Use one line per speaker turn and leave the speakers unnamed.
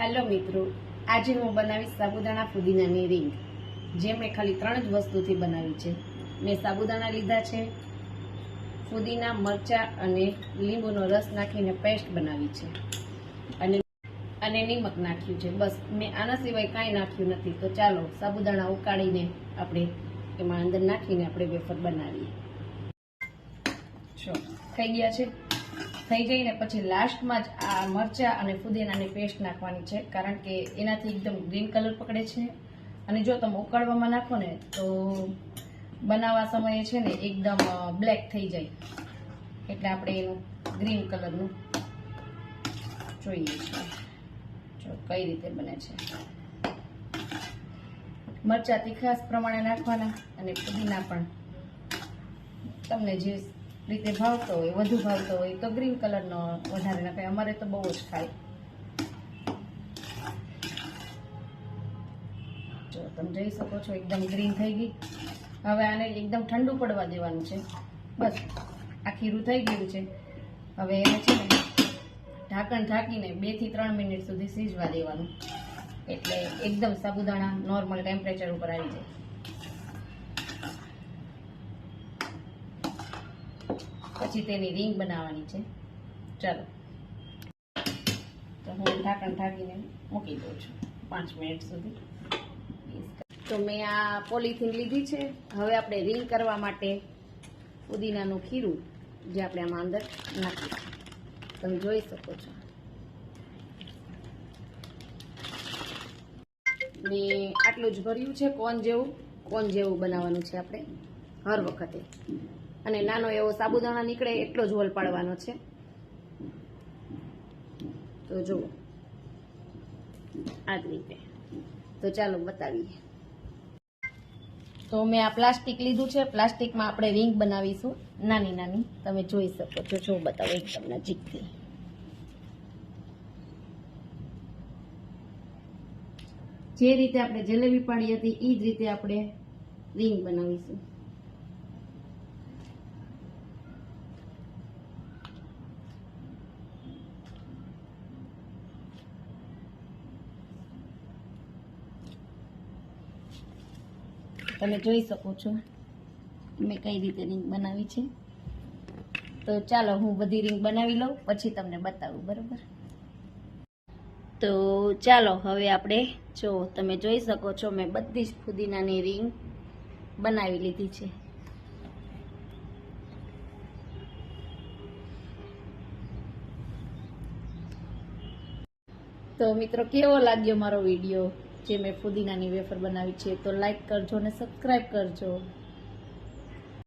Hello મિત્રો આજે હું બનાવીશ સાબુદાણા ફુદીનાની રીંગ. જે મેં ખાલી ત્રણ જ વસ્તુથી બનાવી છે. મેં સાબુદાણા લીધા છે ફુદીના મરચાં અને લીંબુનો રસ નાખીને પેસ્ટ બનાવી છે. અને અને નિમક નાખ્યું છે. બસ મેં આના સિવાય કાંઈ નાખ્યું નથી. તો ચાલો સાબુદાણા ઉકાળીને આપણે એમાં અંદર નાખીને આપણે વેફર બનાવીએ. થઈ ગયા છે? થઈ જઈને પછી લાસ્ટમાં જ આ મરચાં અને ફુદીનાની પેસ્ટ નાખવાની છે, કારણ કે એનાથી એકદમ ગ્રીન કલર પકડે છે. અને જો તમે ઉકાળવામાં નાખો ને, તો બનાવવા સમયે છે ને એકદમ બ્લેક થઈ જાય. એટલે આપણે એનું ગ્રીન કલરનું જોઈએ છીએ જો કઈ રીતે બને છે. મરચાં તીખાસ પ્રમાણે નાખવાના અને પુદીના પણ. તમને જે રીતે ભાવતો હોય, વધુ ભાવતો હોય, તો ગ્રીન કલરનો વધારે નાખે અમારે તો બહુ જ ખાય. જો, તમે જોઈ શકો છો, એકદમ ગ્રીન થઈ ગઈ. હવે આને એકદમ ઠંડુ પડવા દેવાનું છે. બસ આ ખીરું થઈ ગયું છે. હવે એને છે ને ઢાંકણ ઢાંકીને બેથી ત્રણ મિનિટ સુધી સીજવા દેવાનું. એટલે એકદમ સાબુદાણા નોર્મલ ટેમ્પરેચર ઉપર આવી જાય. પછી તેની રીંગ બનાવવાની છે. ચાલો. તો હું ઢાંકણ ઢાંકીને મૂકી દઉં છું. પાંચ મિનિટ સુધી. તો મેં આ પોલિથીન લીધી છે. હવે આપણે રીંગ કરવા માટે પુદીનાનું ખીરું જે આપણે આમાં અંદર નાખીશું તમે જોઈ શકો છો. ને આટલું જ ભર્યું છે કોન જેવું? કોન જેવું બનાવવાનું છે આપણે? હર વખતે. અને નાનો એવો સાબુદાણા નીકળે એટલો જ હોલ પાડવાનો છે. તો જુઓ. આ રીતે. તો ચાલો બતાવીએ. તો મેં આ પ્લાસ્ટિક લીધું છે. પ્લાસ્ટિકમાં આપણે રિંગ બનાવીશું. નાની નાની. તમે જોઈ શકો છો. જો બતાવો એકદમ નજીકથી. જે રીતે આપણે જલેબી પાડી હતી એ જ રીતે આપણે રિંગ બનાવીશું. તમે જોઈ શકો છો. મેં કઈ રીતે રિંગ બનાવી છે. તો ચાલો હું બધી રિંગ બનાવી લઉં, પછી તમને બતાવું, બરાબર? તો ચાલો હવે આપણે, જો તમે જોઈ શકો છો, મેં બધી જ ફુદીનાની રિંગ બનાવી લીધી છે. તો મિત્રો કેવો લાગ્યો મારો વીડિયો? જે મેં ફુદીનાની વેફર બનાવી છે તો લાઈક કરજો અને સબસ્ક્રાઈબ કરજો.